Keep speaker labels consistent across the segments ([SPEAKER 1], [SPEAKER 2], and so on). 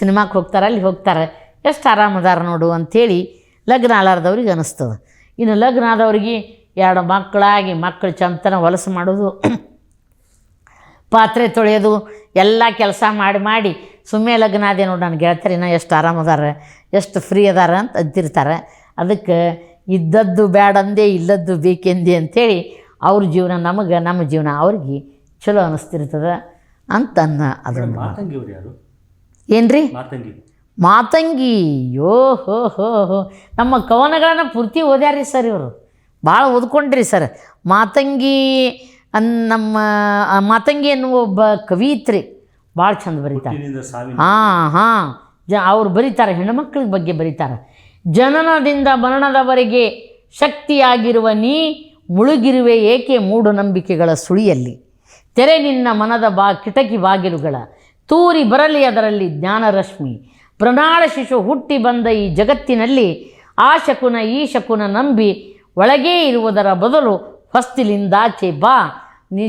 [SPEAKER 1] ಸಿನಿಮಾಕ್ಕೆ ಹೋಗ್ತಾರೆ ಅಲ್ಲಿ ಹೋಗ್ತಾರೆ. ಎಷ್ಟು ಆರಾಮದಾರ ನೋಡು ಅಂಥೇಳಿ ಲಗ್ನ ಆಲಾರ್ದವ್ರಿಗೆ ಅನ್ನಿಸ್ತದೆ ಇನ್ನು ಲಗ್ನ ಆದವ್ರಿಗೆ ಎರಡು ಮಕ್ಕಳಾಗಿ ಮಕ್ಕಳು ಚಂತನ ಹೊಲಸು ಮಾಡೋದು, ಪಾತ್ರೆ ತೊಳೆಯೋದು, ಎಲ್ಲ ಕೆಲಸ ಮಾಡಿ ಮಾಡಿ ಸುಮ್ಮನೆ ಲಗ್ನ ಅದೇ ನೋಡಿ ನನ್ನ ಇನ್ನೂ ಎಷ್ಟು ಆರಾಮದಾರ ಎಷ್ಟು ಫ್ರೀ ಅದಾರ ಅಂತ ಅಂತಿರ್ತಾರೆ. ಅದಕ್ಕೆ ಇದ್ದದ್ದು ಬೇಡಂದೇ ಇಲ್ಲದ್ದು ಬೇಕೆಂದೆ ಅಂಥೇಳಿ ಅವ್ರ ಜೀವನ ನಮಗೆ, ನಮ್ಮ ಜೀವನ ಅವ್ರಿಗೆ ಚಲೋ ಅನ್ನಿಸ್ತಿರ್ತದೆ ಅಂತ ಅನ್ನ ಅದೊಂದು
[SPEAKER 2] ಮಾತಂಗಿ.
[SPEAKER 1] ಯೋ ಹೋ ಹೋ ಹೋ. ನಮ್ಮ ಕವನಗಳನ್ನು ಪೂರ್ತಿ ಓದ್ಯಾರಿ ಸರ್ ಇವರು. ಭಾಳ ಓದ್ಕೊಂಡ್ರಿ ಸರ್. ಮಾತಂಗಿ ಅನ್ ನಮ್ಮ ಮಾತಂಗಿ ಅನ್ನುವ ಒಬ್ಬ ಕವಿತ್ರಿ. ಭಾಳ ಚಂದ ಬರೀತಾರೆ. ಹಾಂ ಹಾಂ. ಜ ಅವ್ರು ಬರೀತಾರೆ ಹೆಣ್ಮಕ್ಳ ಬಗ್ಗೆ ಬರೀತಾರೆ. ಜನನದಿಂದ ಮರಣದವರೆಗೆ ಶಕ್ತಿಯಾಗಿರುವ ನೀ ಮುಳುಗಿರುವೆ ಏಕೆ ಮೂಢನಂಬಿಕೆಗಳ ಸುಳಿಯಲ್ಲಿ? ತೆರೆ ನಿನ್ನ ಮನದ ಬಾ ಕಿಟಕಿ ಬಾಗಿಲುಗಳ. ತೂರಿ ಬರಲಿ ಅದರಲ್ಲಿ ಜ್ಞಾನರಶ್ಮಿ. ಪ್ರಣಾಳ ಶಿಶು ಹುಟ್ಟಿ ಬಂದ ಈ ಜಗತ್ತಿನಲ್ಲಿ ಆ ಶಕುನ ಈ ಶಕುನ ನಂಬಿ ಒಳಗೇ ಇರುವುದರ ಬದಲು ಹೊಸ್ತಿಲಿಂದಾಚೆ ಬಾ. ನಿ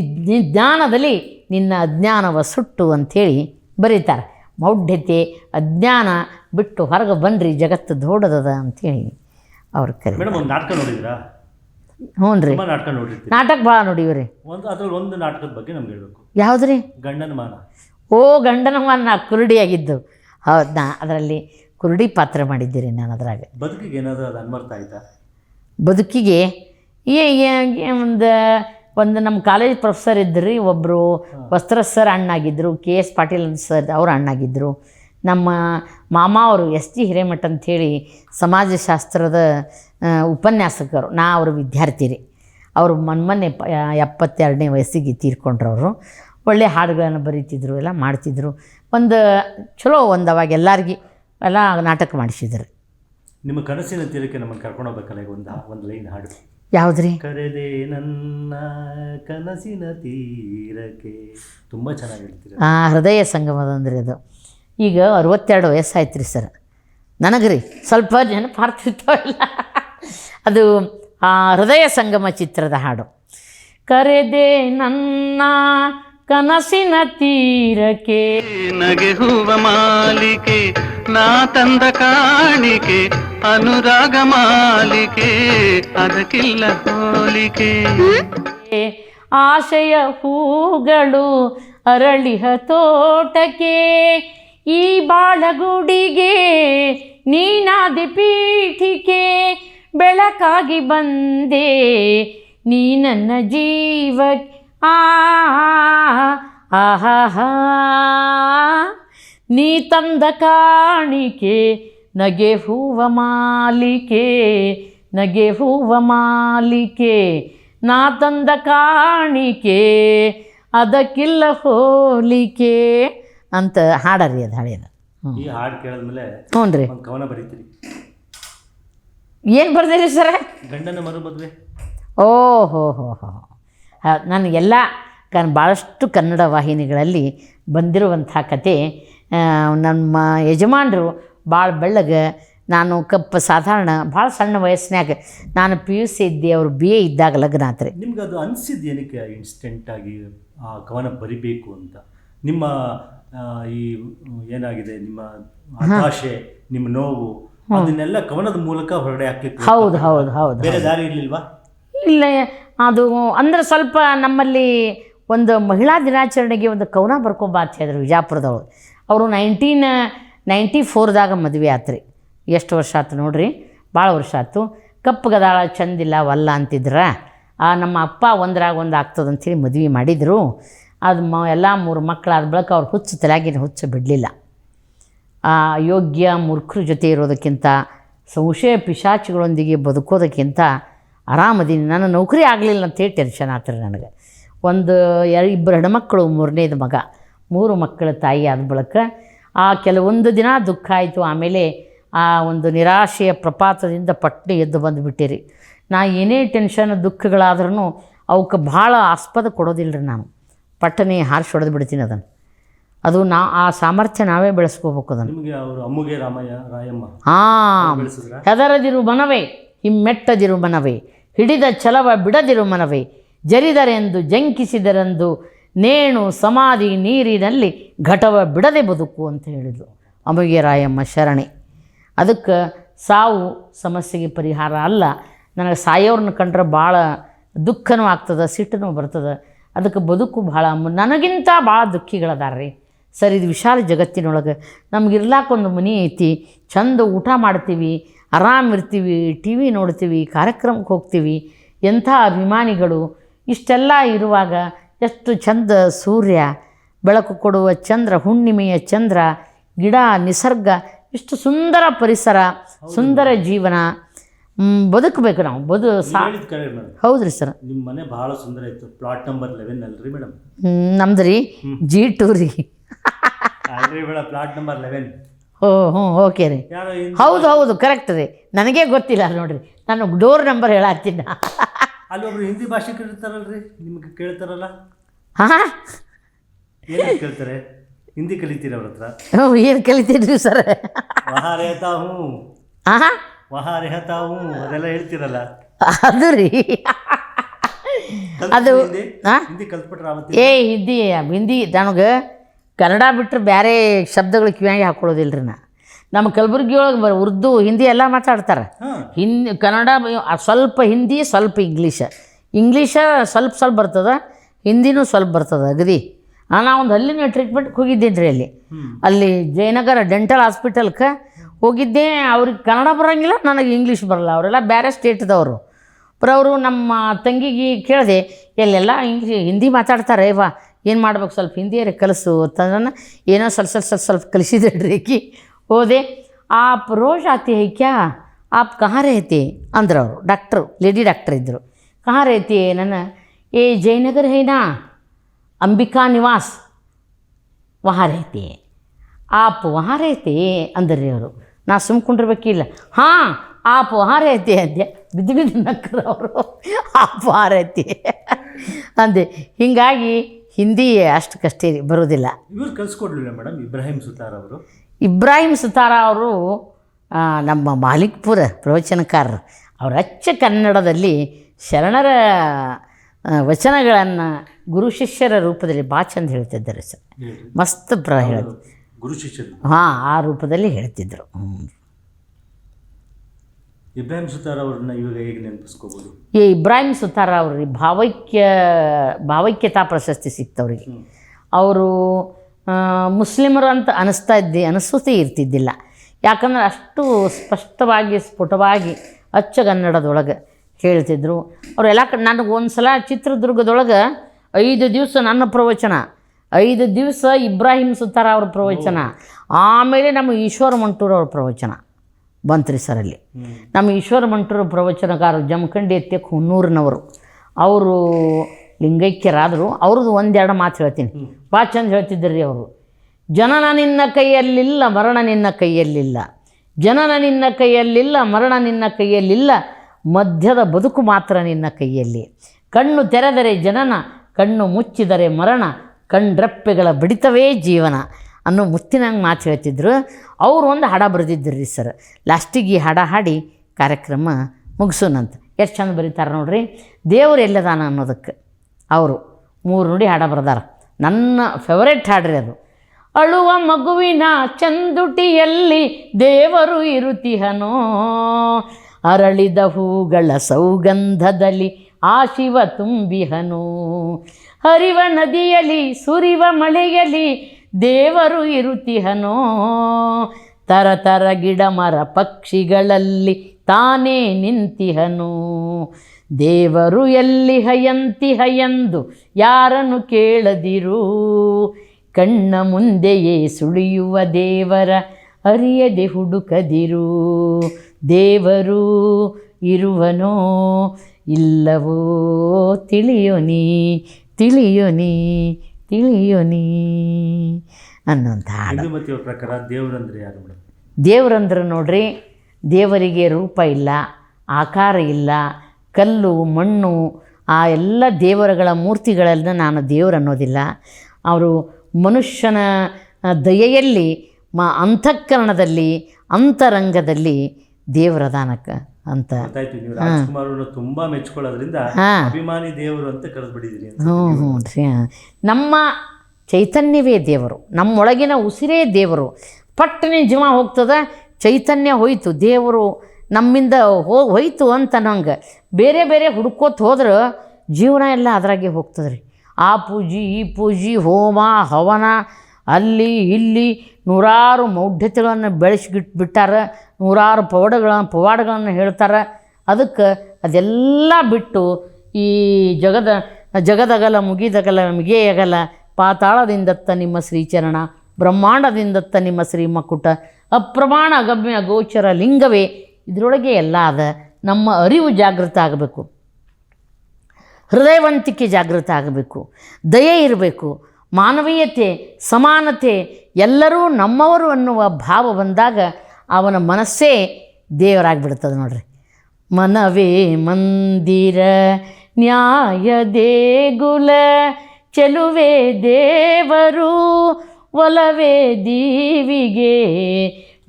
[SPEAKER 1] ಜ್ಞಾನದಲ್ಲಿ ನಿನ್ನ ಅಜ್ಞಾನವ ಸುಟ್ಟು ಅಂಥೇಳಿ ಬರೀತಾರೆ. ಮೌಢ್ಯತೆ ಅಜ್ಞಾನ ಬಿಟ್ಟು ಹೊರಗೆ ಬನ್ನಿರಿ ಜಗತ್ತು ದೊಡ್ಡದದ ಅಂಥೇಳಿ ಅವ್ರ ಕರೆ
[SPEAKER 2] ನಾಟಕ ನೋಡಿದ್ರಾ?
[SPEAKER 1] ಹ್ಞೂ ರೀ.
[SPEAKER 2] ನಾಟಕ ನೋಡಿರಿ
[SPEAKER 1] ನಾಟಕ ಭಾಳ ನೋಡಿವ್ರಿ
[SPEAKER 2] ಒಂದು ಅದ್ರಲ್ಲಿ ಒಂದು ನಾಟಕದ ಬಗ್ಗೆ ನಮ್ಗೆ ಹೇಳಬೇಕು.
[SPEAKER 1] ಯಾವ್ದು ರೀ?
[SPEAKER 2] ಗಂಡನ ಮಾನ.
[SPEAKER 1] ಓ ಗಂಡನ ನಾ ಕುರುಡಿಯಾಗಿದ್ದು. ಹೌದು ನಾ ಅದರಲ್ಲಿ ಕುರುಡಿ ಪಾತ್ರ ಮಾಡಿದ್ದೀರಿ ನಾನು ಅದ್ರಾಗ.
[SPEAKER 2] ಬದುಕಿಗೆ ಏನಾದರೂ ಅದು ಅನ್ವರ್ಥ ಆಯ್ತಾ?
[SPEAKER 1] ಬದುಕಿಗೆ ಏ ಒಂದು ಒಂದು ನಮ್ಮ ಕಾಲೇಜ್ ಪ್ರೊಫೆಸರ್ ಇದ್ದರು ಒಬ್ಬರು ವಸ್ತ್ರ ಸರ್ ಅಣ್ಣಾಗಿದ್ದರು ಕೆ ಎಸ್ ಪಾಟೀಲ್ ಸರ್ ಅವ್ರು ಅಣ್ಣಾಗಿದ್ದರು ನಮ್ಮ ಮಾಮ ಅವರು ಎಸ್ ಜಿ ಹಿರೇಮಠ ಅಂಥೇಳಿ ಸಮಾಜಶಾಸ್ತ್ರದ ಉಪನ್ಯಾಸಕರು. ನಾ ಅವರು ವಿದ್ಯಾರ್ಥಿ ರೀ ಅವರು ಮೊನ್ನೆ ಎಪ್ಪತ್ತೆರಡನೇ ವಯಸ್ಸಿಗೆ ತೀರ್ಕೊಂಡ್ರವರು. ಒಳ್ಳೆ ಹಾಡುಗಳನ್ನು ಬರೀತಿದ್ರು ಎಲ್ಲ ಮಾಡ್ತಿದ್ರು. ಒಂದು ಚಲೋ ಒಂದು ಅವಾಗ ಎಲ್ಲರಿಗೆ ಎಲ್ಲ ನಾಟಕ ಮಾಡಿಸಿದ್ರು.
[SPEAKER 2] ನಿಮ್ಮ ಕನಸಿನ ತೀರಕ್ಕೆ ನಮ್ಮನ್ನು ಕರ್ಕೊಂಡು ಹೋಗ್ಬೇಕಲ್ಲ ಒಂದು ಒಂದು ಲೈನ್ ಹಾಡು.
[SPEAKER 1] ಯಾವುದ್ರಿ?
[SPEAKER 2] ಕರೆದೆ ನನ್ನ ಕನಸಿನ ತೀರಕ್ಕೆ. ತುಂಬ ಚೆನ್ನಾಗಿ
[SPEAKER 1] ಆ ಹೃದಯ ಸಂಗಮದ ಅಂದ್ರೆ ಅದು. ಈಗ ಅರವತ್ತೆರಡು ವಯಸ್ಸಾಯ್ತು ರೀ ಸರ್. ನನಗೆ ರೀ ಸ್ವಲ್ಪ ನೆನಪು ಇಲ್ಲ ಅದು ಆ ಹೃದಯ ಸಂಗಮ ಚಿತ್ರದ ಹಾಡು. ಕರೆದೆ ನನ್ನ ಕನಸಿನ ತೀರಕ್ಕೆ.
[SPEAKER 3] ನಗೆ ಹೂವ ಮಾಲಿಕೆ ನಾ ತಂದ ಕಾಣಿಕೆ ಅನುರಾಗ ಮಾಲಿಕೆ ಅದಕ್ಕಿಲ್ಲ ಹೋಲಿಕೆ.
[SPEAKER 1] ಆಶಯ ಹೂಗಳು ಅರಳಿಹ ತೋಟಕ್ಕೆ ಈ ಬಾಳಗುಡಿಗೆ ನೀನಾದಿ ಪೀಠಿಕೆ ಬೆಳಕಾಗಿ ಬಂದೆ ನೀ ನನ್ನ ಜೀವಕ್ಕೆ ಆಹಾ ನೀ ತಂದ ಕಾಣಿಕೆ ನಗೆ ಹೂವ ಮಾಲಿಕೆ ನಗೆ ಹೂವ ಮಾಲಿಕೆ ನಾ ತಂದ ಕಾಣಿಕೆ ಅದಕ್ಕಿಲ್ಲ ಹೋಲಿಕೆ ಅಂತ ಹಾಡರಿ ಅದು ಹಳೆಯದ
[SPEAKER 2] ಈ ಹಾಡು ಕೇಳಿದ್ಮೇಲೆ
[SPEAKER 1] ಹ್ಞೂ ರೀ
[SPEAKER 2] ಕವನ ಬರೀತೀರಿ
[SPEAKER 1] ಏನು ಬರ್ದಿರಿ ಸರ
[SPEAKER 2] ಗಂಡನ ಮರು ಮದುವೆ
[SPEAKER 1] ಓ ಹೋ ಹೋ ನನಗೆಲ್ಲ ಕನ್ ಭಾಳಷ್ಟು ಕನ್ನಡ ವಾಹಿನಿಗಳಲ್ಲಿ ಬಂದಿರುವಂಥ ಕತೆ ನಮ್ಮ ಯಜಮಾನರು ಭಾಳ ಬೆಳ್ಳಗೆ ನಾನು ಕಪ್ಪ ಸಾಧಾರಣ ಭಾಳ ಸಣ್ಣ ವಯಸ್ಸಿನಾಗ ನಾನು ಪಿ ಯು ಸಿ ಇದ್ದೆ ಅವರು ಬಿ ಎ ಇದ್ದಾಗ ಲಗ್ನ ಆತ್ರಿ
[SPEAKER 2] ನಿಮ್ಗೆ ಅದು ಅನಿಸಿದ್ದು ಏನಕ್ಕೆ ಇನ್ಸ್ಟೆಂಟಾಗಿ ಆ ಕವನ ಬರಿಬೇಕು ಅಂತ? ನಿಮ್ಮ ಈ ಏನಾಗಿದೆ ನಿಮ್ಮ ಭಾಷೆ ನಿಮ್ಮ ನೋವು ಅದನ್ನೆಲ್ಲ ಕವನದ ಮೂಲಕ ಹೊರಗಡೆ ಹಾಕ್ಲಿಕ್ಕೆ
[SPEAKER 1] ಹೌದು ಹೌದು ಹೌದು
[SPEAKER 2] ಬೇರೆ ದಾರಿ ಇರಲಿಲ್ವಾ?
[SPEAKER 1] ಇಲ್ಲ ಅದು ಅಂದ್ರೆ ಸ್ವಲ್ಪ ನಮ್ಮಲ್ಲಿ ಒಂದು ಮಹಿಳಾ ದಿನಾಚರಣೆಗೆ ಒಂದು ಕವನ ಬರ್ಕೊಂಬ ಹೇಳಿದ್ರು ವಿಜಾಪುರದವ್ರು. ಅವರು ನೈನ್ಟೀನ್ ನೈಂಟಿ ಫೋರ್ದಾಗ ಮದುವೆ ಆತ್ರಿ. ಎಷ್ಟು ವರ್ಷ ಆಯ್ತು ನೋಡ್ರಿ? ಭಾಳ ವರ್ಷ ಆಯ್ತು ಕಪ್ಪಗದಾಳ ಚಂದಿಲ್ಲ ವಲ್ಲ ಅಂತಿದ್ರ, ಆ ನಮ್ಮ ಅಪ್ಪ ಒಂದ್ರಾಗ ಒಂದು ಅಂಥೇಳಿ ಮದುವೆ ಮಾಡಿದರು. ಅದು ಮ, ಎಲ್ಲ ಮೂರು ಮಕ್ಕಳಾದ ಬಳಿಕ ಅವ್ರು ಹುಚ್ಚು ತಲೆಯಾಗಿನ ಹುಚ್ಚು ಬಿಡಲಿಲ್ಲ. ಆ ಯೋಗ್ಯ ಮೂರ್ಖರ ಜೊತೆ ಇರೋದಕ್ಕಿಂತ, ಸಂಶಯ ಪಿಶಾಚಿಗಳೊಂದಿಗೆ ಬದುಕೋದಕ್ಕಿಂತ ಆರಾಮದೀನಿ. ನನ್ನ ನೌಕರಿ ಆಗಲಿಲ್ಲ ಅಂತೇಳಿ ಟೆನ್ಷನ್ ಆತ್ರಿ ನನಗೆ. ಒಂದು ಎರಡು ಇಬ್ಬರು ಹೆಣ್ಮಕ್ಳು ಮೂರನೇದು ಮಗ. ಮೂರು ಮಕ್ಕಳ ತಾಯಿ ಆದ ಬಳಿಕ ಆ ಕೆಲವೊಂದು ದಿನ ದುಃಖ ಆಯಿತು. ಆಮೇಲೆ ಆ ಒಂದು ನಿರಾಶೆಯ ಪ್ರಪಾತದಿಂದ ಪಟ್ಟಿ ಎದ್ದು ಬಂದುಬಿಟ್ಟಿರಿ ನಾ ಏನೇ ಟೆನ್ಷನ್ ದುಃಖಗಳಾದ್ರೂ ಅವಕ್ಕೆ ಭಾಳ ಆಸ್ಪದ ಕೊಡೋದಿಲ್ಲ ರೀ ನಾನು. ಪಟ್ಟನೆ ಹಾರಿಸಿ ಹೊಡೆದು ಬಿಡ್ತೀನಿ ಅದನ್ನು. ಅದು ನಾ ಆ ಸಾಮರ್ಥ್ಯ ನಾವೇ ಬೆಳೆಸ್ಕೋಬೇಕು ಅದನ್ನು. ಹಾಂ. ಹೆದರದಿರು ಮನವೇ ಹಿಮ್ಮೆಟ್ಟದಿರು ಮನವೇ ಹಿಡಿದ ಛಲವ ಬಿಡದಿರು ಮನವೇ. ಜರಿದರೆಂದು ಜಂಕಿಸಿದರೆಂದು ನೇಣು ಸಮಾಧಿ ನೀರಿನಲ್ಲಿ ಘಟವ ಬಿಡದೆ ಬದುಕು ಅಂತ ಹೇಳಿದರು ಅಮಗೇರಾಯಮ್ಮ ಶರಣೆ. ಅದಕ್ಕೆ ಸಾವು ಸಮಸ್ಯೆಗೆ ಪರಿಹಾರ ಅಲ್ಲ. ನನಗೆ ಸಾಯೋರ್ನ ಕಂಡ್ರೆ ಭಾಳ ದುಃಖನೂ ಆಗ್ತದೆ, ಸಿಟ್ಟನೂ ಬರ್ತದೆ. ಅದಕ್ಕೆ ಬದುಕು ಭಾಳ ನನಗಿಂತ ಭಾಳ ದುಃಖಿಗಳದಾರ್ರಿ. ಸರ್, ಇದು ವಿಶಾಲ ಜಗತ್ತಿನೊಳಗೆ ನಮ್ಗೆ ಇರ್ಲಾಕೊಂದು ಮನೆ ಐತಿ. ಚಂದ ಊಟ ಮಾಡ್ತೀವಿ. ಆರಾಮ್ ಇರ್ತೀವಿ ಟಿ ವಿ ನೋಡ್ತೀವಿ ಕಾರ್ಯಕ್ರಮಕ್ಕೆ ಹೋಗ್ತೀವಿ ಎಂಥ ಅಭಿಮಾನಿಗಳು. ಇಷ್ಟೆಲ್ಲ ಇರುವಾಗ ಎಷ್ಟು ಚಂದ ಸೂರ್ಯ ಬೆಳಕು ಕೊಡುವ ಚಂದ್ರ ಹುಣ್ಣಿಮೆಯ ಚಂದ್ರ ಗಿಡ ನಿಸರ್ಗ ಇಷ್ಟು ಸುಂದರ ಪರಿಸರ ಸುಂದರ ಜೀವನ. ಬದುಕಬೇಕು ನಾವು ಬದು ಸಾ ಹೌದ್ರಿ ಸರ್.
[SPEAKER 2] ನಿಮ್ಮ ಮನೆ ಬಹಳ ಸುಂದರ ಇತ್ತು ಪ್ಲಾಟ್ ನಂಬರ್ ಲೆವೆನ್ ಅಲ್ರಿ ಮೇಡಮ್?
[SPEAKER 1] ನಮ್ದು ರೀ ಜಿ ಟೂ ರೀ
[SPEAKER 2] ಪ್ಲಾಟ್ ನಂಬರ್ ಲೆವೆನ್
[SPEAKER 1] ಓ ಹ್ಞೂ ಓಕೆ ರೀ.
[SPEAKER 2] ಹೌದು
[SPEAKER 1] ಹೌದು ಕರೆಕ್ಟ್ ರೀ. ನನಗೇ ಗೊತ್ತಿಲ್ಲ ನೋಡಿರಿ. ನಾನು ಡೋರ್ ನಂಬರ್ ಹೇಳತ್ತೀನಿ
[SPEAKER 2] ಅಲ್ಲಿ ಒಬ್ರು ಹಿಂದಿ ಭಾಷಿಕರು ಇರ್ತಾರಲ್ರಿ? ನಿಮ್ಗೆ ಕೇಳ್ತಾರಲ್ಲ?
[SPEAKER 1] ಹಾಂ?
[SPEAKER 2] ಏನು ಕೇಳ್ತಾರೆ? ಹಿಂದಿ ಕಲಿತೀರ ಅವ್ರ ಹತ್ರ?
[SPEAKER 1] ಏನು ಕಲಿತೀರಿ ಸರ್?
[SPEAKER 2] ವಹಾ ರೇಹತಾ ಹೂ
[SPEAKER 1] ಹಾಂ
[SPEAKER 2] ವಹಾ ರೇಹತಾ ಅದೆಲ್ಲ ಹೇಳ್ತೀರಲ್ಲ?
[SPEAKER 1] ಅದು ರೀ. ಅದು
[SPEAKER 2] ಹಿಂದಿ? ಕಲ್ತ್ಬಿಟ್ರೆ
[SPEAKER 1] ಏ ಹಿಂದಿ ಹಿಂದಿ ನನಗೆ ಕನ್ನಡ ಬಿಟ್ಟರೆ ಬೇರೆ ಶಬ್ದಗಳು ಕಿವಿಯಾಗಿ ಹಾಕೊಳ್ಳೋದಿಲ್ಲ ರೀ ನಾ. ನಮ್ಮ ಕಲಬುರ್ಗಿ ಒಳಗೆ ಬ ಉರ್ದು ಹಿಂದಿ ಎಲ್ಲ ಮಾತಾಡ್ತಾರೆ. ಹಿಂದಿ ಕನ್ನಡ ಸ್ವಲ್ಪ ಹಿಂದಿ ಸ್ವಲ್ಪ ಇಂಗ್ಲೀಷ. ಇಂಗ್ಲೀಷ ಸ್ವಲ್ಪ ಸ್ವಲ್ಪ ಬರ್ತದೆ ಹಿಂದಿನೂ ಸ್ವಲ್ಪ ಬರ್ತದೆ ಅಗದಿ. ಆ, ನಾ ಒಂದು ಅಲ್ಲಿನ ಟ್ರೀಟ್ಮೆಂಟ್ಗೆ ಹೋಗಿದ್ದೀನಿ ರೀ ಅಲ್ಲಿ. ಅಲ್ಲಿ ಜಯನಗರ ಡೆಂಟಲ್ ಹಾಸ್ಪಿಟಲ್ಗೆ ಹೋಗಿದ್ದೆ. ಅವ್ರಿಗೆ ಕನ್ನಡ ಬರೋಂಗಿಲ್ಲ ನನಗೆ ಇಂಗ್ಲೀಷ್ ಬರಲ್ಲ. ಅವರೆಲ್ಲ ಬೇರೆ ಸ್ಟೇಟ್ದವರು. ಬಟ್ ಅವರು ನಮ್ಮ ತಂಗಿಗೆ ಕೇಳಿದೆ ಎಲ್ಲೆಲ್ಲ ಇಂಗ್ಲೀಷ್ ಹಿಂದಿ ಮಾತಾಡ್ತಾರೆ ವಾ ಏನು ಮಾಡ್ಬೇಕು? ಸ್ವಲ್ಪ ಹಿಂದಿಯರೆ ಕಲಸು ಅಂತಂದ್ರೆ ಏನೋ ಸ್ವಲ್ಪ ಸ್ವಲ್ಪ ಸ್ವಲ್ಪ ಸ್ವಲ್ಪ ಕಲಿಸಿದ್ರಿ ಆಕಿ ಹೋದೆ. ಆಪ್ ರೋಜ್ ಆತಿ ಹೈಕ್ಯಾ? ಆಪ್ ಕಹಾ ರೈತಿ ಅಂದ್ರೆ ಅವರು. ಡಾಕ್ಟ್ರು, ಲೇಡಿ ಡಾಕ್ಟ್ರ್ ಇದ್ದರು ಕಹಾ ರೈತಿ ನನ್ನ, ಏ ಜಯನಗರ್ ಹೈನಾ? ಅಂಬಿಕಾ ನಿವಾಸ್? ವಹಾ ರೈತಿ ಆಪ್ ವಹಾ ರೈತಿ ಅಂದ್ರಿ ಅವರು. ನಾ ಸುಮ್ಕೊಂಡಿರ್ಬೇಕಿಲ್ಲ ಹಾಂ, ಆಪ್ ವಹಾ ರೈತಿ ಅಂದೆ. ಬಿದ್ದು ಬಿದ್ದು ನಕ್ಕರವರು ಅವರು. ಆಪ್ ವಹಾ ರೈತಿ ಅಂದೆ. ಹೀಗಾಗಿ ಹಿಂದಿ ಅಷ್ಟಕ್ಕಷ್ಟೇ ರೀ ಬರೋದಿಲ್ಲ
[SPEAKER 2] ಇವರು ಕಲಿಸ್ಕೊಡ್ಲಿಲ್ಲ ಮೇಡಮ್ ಇಬ್ರಾಹಿಂ ಸುತಾರ ಅವರು?
[SPEAKER 1] ಇಬ್ರಾಹಿಂ ಸುತಾರ ಅವರು ನಮ್ಮ ಮಾಲಿಕ್ಪುರ ಪ್ರವಚನಕಾರರು. ಅವರು ಅಚ್ಚ ಕನ್ನಡದಲ್ಲಿ ಶರಣರ ವಚನಗಳನ್ನು ಗುರು ಶಿಷ್ಯರ ರೂಪದಲ್ಲಿ ಭಾಳ ಚಂದ ಹೇಳ್ತಿದ್ದಾರೆ ಸರ್. ಮಸ್ತ್ ಪ್ರ ಹೇಳ
[SPEAKER 2] ಗುರು ಶಿಷ್ಯರು.
[SPEAKER 1] ಹಾಂ ಆ ರೂಪದಲ್ಲಿ ಹೇಳ್ತಿದ್ದರು.
[SPEAKER 2] ಇಬ್ರಾಹಿಂ ಸುತಾರ್ ಅವ್ರನ್ನ ಇವಾಗ ಹೇಗೆ ನೆನಪಿಸ್ಕೋಬೋದು?
[SPEAKER 1] ಈ ಇಬ್ರಾಹಿಂ ಸುತಾರ ಅವ್ರಿಗೆ ಭಾವೈಕ್ಯ ಭಾವೈಕ್ಯತಾ ಪ್ರಶಸ್ತಿ ಸಿಕ್ತವ್ರಿಗೆ ಅವರು ಮುಸ್ಲಿಮರು ಅಂತ ಅನಿಸ್ತಾ ಇದ್ದಿ ಅನಿಸುತ್ತೆ ಇರ್ತಿದ್ದಿಲ್ಲ. ಯಾಕಂದ್ರೆ ಅಷ್ಟು ಸ್ಪಷ್ಟವಾಗಿ ಸ್ಫುಟವಾಗಿ ಅಚ್ಚಗನ್ನಡದೊಳಗೆ ಹೇಳ್ತಿದ್ರು. ಅವರೆಲ್ಲ ಕ ನನಗೆ ಒಂದು ಸಲ ಚಿತ್ರದುರ್ಗದೊಳಗೆ ಐದು ದಿವಸ ನನ್ನ ಪ್ರವಚನ ಐದು ದಿವಸ ಇಬ್ರಾಹಿಂ ಸುತಾರ ಅವ್ರ ಪ್ರವಚನ ಆಮೇಲೆ ನಮ್ಮ ಈಶ್ವರ ಮಂಟೂರ್ ಅವ್ರ ಪ್ರವಚನ. ಬಂತ್ರಿ ಸರ್ ಅಲ್ಲಿ. ನಮ್ಮ ಈಶ್ವರ ಮಂಟರು ಪ್ರವಚನಕಾರರು ಜಮಖಂಡಿ ಎತ್ತಕ್ಕೆ ಹುನ್ನೂರಿನವರು ಅವರು ಲಿಂಗೈಕ್ಯರಾದರು. ಅವ್ರದ್ದು ಒಂದೆರಡು ಮಾತು ಹೇಳ್ತೀನಿ. ಭಾಳ ಚಂದ ಹೇಳ್ತಿದ್ದರು ಅವರು. ಜನನ ನಿನ್ನ ಕೈಯಲ್ಲಿಲ್ಲ, ಮರಣ ನಿನ್ನ ಕೈಯಲ್ಲಿಲ್ಲ. ಜನನ ನಿನ್ನ ಕೈಯಲ್ಲಿಲ್ಲ, ಮರಣ ನಿನ್ನ ಕೈಯಲ್ಲಿಲ್ಲ. ಮಧ್ಯದ ಬದುಕು ಮಾತ್ರ ನಿನ್ನ ಕೈಯಲ್ಲಿ. ಕಣ್ಣು ತೆರೆದರೆ ಜನನ, ಕಣ್ಣು ಮುಚ್ಚಿದರೆ ಮರಣ, ಕಣ್ರಪ್ಪೆಗಳ ಬಡಿತವೇ ಜೀವನ. ಅನ್ನೋ ಮುತ್ತಿನಂಗೆ ಮಾತು ಹೇಳ್ತಿದ್ರು. ಅವ್ರು ಒಂದು ಹಾಡ ಬರೆದಿದ್ದರು ರೀ ಸರ್. ಲಾಸ್ಟಿಗೆ ಈ ಹಾಡ ಹಾಡಿ ಕಾರ್ಯಕ್ರಮ ಮುಗಿಸೋಣಂತ ಎಷ್ಟು ಚಂದ ಬರೀತಾರೆ ನೋಡ್ರಿ. ದೇವರು ಎಲ್ಲದಾನ ಅನ್ನೋದಕ್ಕೆ ಅವರು ಮೂರು ನುಡಿ ಹಾಡ ಬರ್ದಾರ. ನನ್ನ ಫೇವರೆಟ್ ಹಾಡ್ರಿ ಅದು. ಅಳುವ ಮಗುವಿನ ಚಂದುಟಿಯಲ್ಲಿ ದೇವರು ಇರುತಿಹನೋ? ಅರಳಿದ ಹೂಗಳ ಸೌಗಂಧದಲ್ಲಿ ಆ ಶಿವ ತುಂಬಿಹನು? ಹರಿವ ನದಿಯಲ್ಲಿ ಸುರಿವ ಮಳೆಯಲ್ಲಿ ದೇವರು ಇರುತಿಹನೋ ತರತರ ಗಿಡ ಮರ ಪಕ್ಷಿಗಳಲ್ಲಿ ತಾನೇ ನಿಂತಿಹನು? ದೇವರು ಎಲ್ಲಿ ಹಯಂತಿ ಎಂದು ಯಾರನ್ನು ಕೇಳದಿರು? ಕಣ್ಣ ಮುಂದೆಯೇ ಸುಳಿಯುವ ದೇವರ ಅರಿಯದೆ ಹುಡುಕದಿರು? ದೇವರು ಇರುವನೋ ಇಲ್ಲವೋ? ತಿಳಿಯೋನಿ ತಿಳಿಯೋನಿ ತಿಳಿಯೋನಿ ಹಾಡು.
[SPEAKER 2] ಹಿಂದೂಮತಿಯವ್ರ ಪ್ರಕಾರ ದೇವರಂದ್ರೆ ಯಾರು
[SPEAKER 1] ದೇವರಂದ್ರೆ ನೋಡ್ರಿ ದೇವರಿಗೆ ರೂಪ ಇಲ್ಲ ಆಕಾರ ಇಲ್ಲ ಕಲ್ಲು ಮಣ್ಣು ಆ ಎಲ್ಲ ದೇವರುಗಳ ಮೂರ್ತಿಗಳನ್ನು ನಾನು ದೇವರು ಅನ್ನೋದಿಲ್ಲ. ಅವರು ಮನುಷ್ಯನ ದಯೆಯಲ್ಲಿ ಮ ಅಂತಃಕರಣದಲ್ಲಿ ಅಂತರಂಗದಲ್ಲಿ ದೇವರದಾನಕ ಅಂತ.
[SPEAKER 2] ತುಂಬ ಮೆಚ್ಕೊಳ್ಳೋದ್ರಿಂದ
[SPEAKER 1] ಹಾಂ.
[SPEAKER 2] ಅಭಿಮಾನಿ ದೇವರು ಅಂತ ಕರೆದ್ಬಿಟ್ಟಿದ್ರಿ
[SPEAKER 1] ಹ್ಞೂ ಹ್ಞೂ ರೀ ನಮ್ಮ ಚೈತನ್ಯವೇ ದೇವರು. ನಮ್ಮೊಳಗಿನ ಉಸಿರೇ ದೇವರು. ಪಟ್ಟನೆ ಜೀವ ಹೋಗ್ತದೆ, ಚೈತನ್ಯ ಹೋಯಿತು. ದೇವರು ನಮ್ಮಿಂದ ಹೋ, ಹೋಯ್ತು ಅಂತ ನಂಗೆ. ಬೇರೆ ಬೇರೆ ಹುಡ್ಕೋತ ಹೋದ್ರೆ ಜೀವನ ಎಲ್ಲ ಅದರಾಗೆ ಹೋಗ್ತದೆ ಆ ಪೂಜೆ, ಈ ಪೂಜೆ, ಹೋಮ, ಹವನ, ಅಲ್ಲಿ, ಇಲ್ಲಿ ನೂರಾರು ಮೌಢ್ಯತೆಗಳನ್ನು ಬೆಳೆಸಿಗಿಟ್ ಬಿಟ್ಟಾರ. ನೂರಾರು ಪವಾಡಗಳ ಪವಾಡಗಳನ್ನು ಹೇಳ್ತಾರೆ. ಅದಕ್ಕೆ ಅದೆಲ್ಲ ಬಿಟ್ಟು ಈ ಜಗದ, ಜಗದಗಲ, ಮುಗಿದಗಲ, ಮಿಗೆಯಗಲ ಪಾತಾಳದಿಂದತ್ತ ನಿಮ್ಮ ಶ್ರೀಚರಣ ಬ್ರಹ್ಮಾಂಡದಿಂದತ್ತ ನಿಮ್ಮ ಶ್ರೀಮಕುಟ, ಅಪ್ರಮಾಣ, ಅಗಮ್ಯ ಗೋಚರ ಲಿಂಗವೇ. ಇದರೊಳಗೆ ಎಲ್ಲ ಅದ. ನಮ್ಮ ಅರಿವು ಜಾಗೃತ ಆಗಬೇಕು. ಹೃದಯವಂತಿಕೆ ಜಾಗೃತ ಆಗಬೇಕು. ದಯೆ ಇರಬೇಕು. ಮಾನವೀಯತೆ, ಸಮಾನತೆ ಎಲ್ಲರೂ ನಮ್ಮವರು ಅನ್ನುವ ಭಾವ ಬಂದಾಗ ಅವನ ಮನಸ್ಸೇ ದೇವರಾಗಿಬಿಡ್ತದೆ ನೋಡ್ರಿ. ಮನವೇ ಮಂದಿರ ನ್ಯಾಯ ದೇಗುಲ ಚೆಲುವೆ ದೇವರು, ಒಲವೇ ದೀವಿಗೆ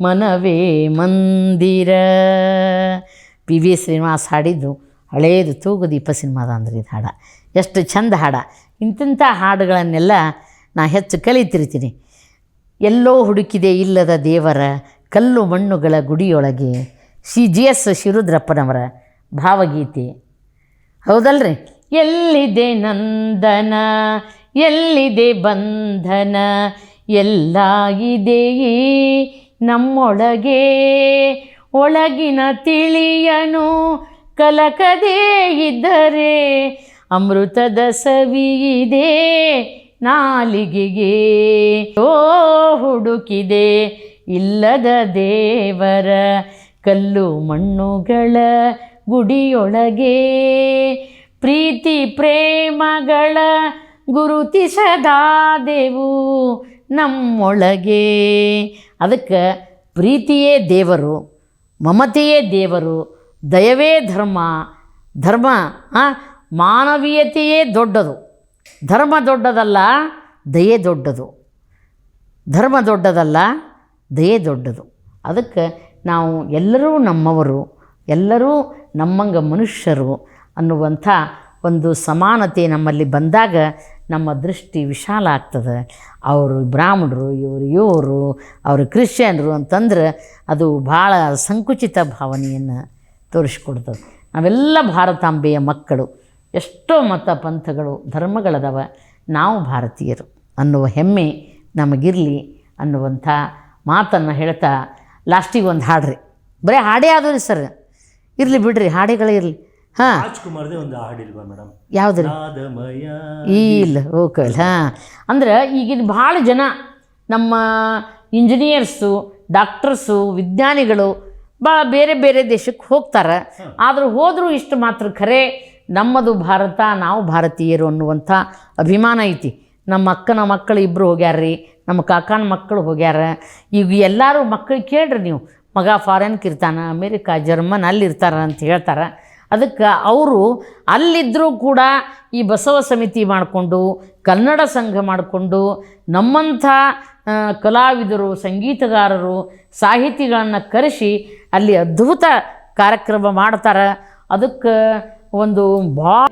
[SPEAKER 1] ಮನವೇ ಮಂದಿರ. ಪಿ ವಿ ಶ್ರೀನಿವಾಸ್ ಹಾಡಿದ್ದು ಹಳೇದು ತೂಗುದೀಪ ಸಿನಿಮಾದ ಅಂದ್ರೆ ಇದು ಹಾಡ. ಎಷ್ಟು ಚಂದ ಹಾಡ. ಇಂತಿಂಥ ಹಾಡುಗಳನ್ನೆಲ್ಲ ನಾ ಹೆಚ್ಚು ಕಲಿತಿರ್ತೀನಿ. ಎಲ್ಲೋ ಹುಡುಕಿದೆ ಇಲ್ಲದ ದೇವರ ಕಲ್ಲು ಮಣ್ಣುಗಳ ಗುಡಿಯೊಳಗೆ ಸಿ ಜಿ ಎಸ್ ಶಿರುದ್ರಪ್ಪನವರ ಭಾವಗೀತೆ. ಹೌದಲ್ರಿ? ಎಲ್ಲಿದೆ ನಂದನ? ಎಲ್ಲಿದೆ ಬಂಧನ? ಎಲ್ಲ ನಮ್ಮೊಳಗೆ? ಒಳಗಿನ ತಿಳಿಯನು ಕಲಕದೇ ಇದ್ದರೆ ಅಮೃತದ ಸವಿಯಿದೆ ನಾಲಿಗೆಗೆ. ಓ, ಹುಡುಕಿದೆ ಇಲ್ಲದ ದೇವರ ಕಲ್ಲು ಮಣ್ಣುಗಳ ಗುಡಿಯೊಳಗೆ. ಪ್ರೀತಿ ಪ್ರೇಮಗಳ ಗುರುತಿಸದಾದೆವು ನಮ್ಮೊಳಗೆ. ಅದಕ್ಕೆ ಪ್ರೀತಿಯೇ ದೇವರು, ಮಮತೆಯೇ ದೇವರು, ದಯವೇ ಧರ್ಮ. ಧರ್ಮ ಮಾನವೀಯತೆಯೇ ದೊಡ್ಡದು. ಧರ್ಮ ದೊಡ್ಡದಲ್ಲ, ದಯೆ ದೊಡ್ಡದು. ಧರ್ಮ ದೊಡ್ಡದಲ್ಲ, ದಯೆ ದೊಡ್ಡದು. ಅದಕ್ಕೆ ನಾವು ಎಲ್ಲರೂ ನಮ್ಮವರು, ಎಲ್ಲರೂ ನಮ್ಮಂಗ ಮನುಷ್ಯರು. ಅನ್ನುವಂಥ ಒಂದು ಸಮಾನತೆ ನಮ್ಮಲ್ಲಿ ಬಂದಾಗ ನಮ್ಮ ದೃಷ್ಟಿ ವಿಶಾಲ ಆಗ್ತದೆ. ಅವರು ಬ್ರಾಹ್ಮಣರು, ಇವರು ಇವರು ಅವರು ಕ್ರಿಶ್ಚಿಯನ್ರು ಅಂತಂದ್ರೆ ಅದು ಭಾಳ ಸಂಕುಚಿತ ಭಾವನೆಯನ್ನು ತೋರಿಸ್ಕೊಡ್ತದೆ. ನಾವೆಲ್ಲ ಭಾರತಾಂಬೆಯ ಮಕ್ಕಳು. ಎಷ್ಟೋ ಮತ ಪಂಥಗಳು, ಧರ್ಮಗಳದವ. ನಾವು ಭಾರತೀಯರು ಅನ್ನುವ ಹೆಮ್ಮೆ ನಮಗಿರಲಿ ಅನ್ನುವಂಥ ಮಾತನ್ನು ಹೇಳ್ತಾ ಲಾಸ್ಟಿಗೆ ಒಂದು ಹಾಡ್ರಿ. ಬರೀ ಹಾಡೇ ಆದವು ರೀ ಸರ್. ಇರಲಿ ಬಿಡ್ರಿ, ಹಾಡೆಗಳೇ ಇರಲಿ. ಹಾಂ.
[SPEAKER 2] ರಾಜ್ಕುಮಾರ್ದೇ ಒಂದು ಹಾಡಿಲ್ವಾ ಮೇಡಮ್?
[SPEAKER 1] ಯಾವುದು?
[SPEAKER 2] ನಾದಮಯ
[SPEAKER 1] ಇಲ್ಲ ಓಕೆ ಹಾಂ. ಅಂದ್ರೆ ಈಗಿನ ಭಾಳ ಜನ ನಮ್ಮ ಇಂಜಿನಿಯರ್ಸು ಡಾಕ್ಟರ್ಸು ವಿಜ್ಞಾನಿಗಳು ಭಾಳ ಬೇರೆ ಬೇರೆ ದೇಶಕ್ಕೆ ಹೋಗ್ತಾರೆ. ಆದರೂ ಹೋದರೂ ಇಷ್ಟು ಮಾತ್ರ ಖರೆ ನಮ್ಮದು ಭಾರತ ನಾವು ಭಾರತೀಯರು ಅನ್ನುವಂಥ ಅಭಿಮಾನ ಐತಿ. ನಮ್ಮ ಅಕ್ಕನ ಮಕ್ಕಳು ಇಬ್ಬರು ಹೋಗ್ಯಾರ್ರಿ ನಮ್ಮ ಕಾಕನ ಮಕ್ಕಳು ಹೋಗ್ಯಾರ. ಈಗ ಎಲ್ಲರೂ ಮಕ್ಕಳಿಗೆ ಕೇಳ್ರಿ ನೀವು ಮಗ ಫಾರಿನ್ಗೆ ಇರ್ತಾನೆ ಅಮೇರಿಕಾ ಜರ್ಮನ್ ಅಲ್ಲಿ ಇರ್ತಾರ ಅಂತ ಹೇಳ್ತಾರೆ. ಅದಕ್ಕೆ ಅವರು ಅಲ್ಲಿದ್ದರೂ ಕೂಡ ಈ ಬಸವ ಸಮಿತಿ ಮಾಡಿಕೊಂಡು, ಕನ್ನಡ ಸಂಘ ಮಾಡಿಕೊಂಡು, ನಮ್ಮಂಥ ಕಲಾವಿದರು, ಸಂಗೀತಗಾರರು, ಸಾಹಿತಿಗಳನ್ನು ಕರೆಸಿ ಅಲ್ಲಿ ಅದ್ಭುತ ಕಾರ್ಯಕ್ರಮ ಮಾಡ್ತಾರೆ. ಅದಕ್ಕೆ ಒಂದು ಭಾಳ